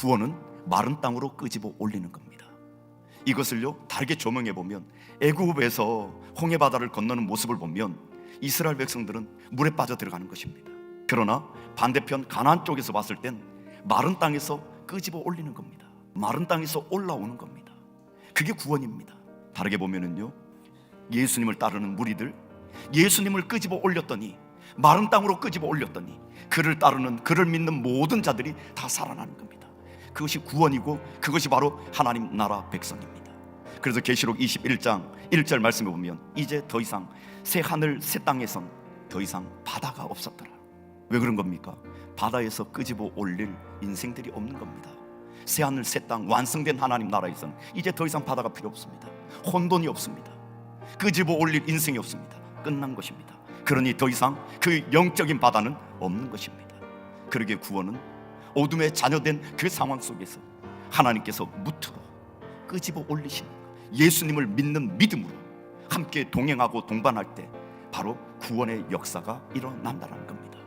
구원은 마른 땅으로 끄집어 올리는 겁니다. 이것을요 다르게 조명해 보면 애굽에서 홍해 바다를 건너는 모습을 보면 이스라엘 백성들은 물에 빠져 들어가는 것입니다. 그러나 반대편 가나안 쪽에서 봤을 땐 마른 땅에서 끄집어 올리는 겁니다. 마른 땅에서 올라오는 겁니다. 그게 구원입니다. 다르게 보면은요 예수님을 따르는 무리들 예수님을 끄집어 올렸더니 마른 땅으로 끄집어 올렸더니 그를 따르는 그를 믿는 모든 자들이 다 살아나는 겁니다. 그것이 구원이고 그것이 바로 하나님 나라 백성입니다. 그래서 계시록 21장 1절 말씀에 보면 이제 더 이상 새 하늘 새 땅에선 더 이상 바다가 없었더라. 왜 그런 겁니까? 바다에서 끄집어 올릴 인생들이 없는 겁니다. 새 하늘 새 땅 완성된 하나님 나라에선 이제 더 이상 바다가 필요 없습니다. 혼돈이 없습니다. 끄집어 올릴 인생이 없습니다. 끝난 것입니다. 그러니 더 이상 그 영적인 바다는 없는 것입니다. 그러게 구원은 어둠에 자녀된 그 상황 속에서 하나님께서 무트로 끄집어 올리시는 예수님을 믿는 믿음으로 함께 동행하고 동반할 때 바로 구원의 역사가 일어난다는 겁니다.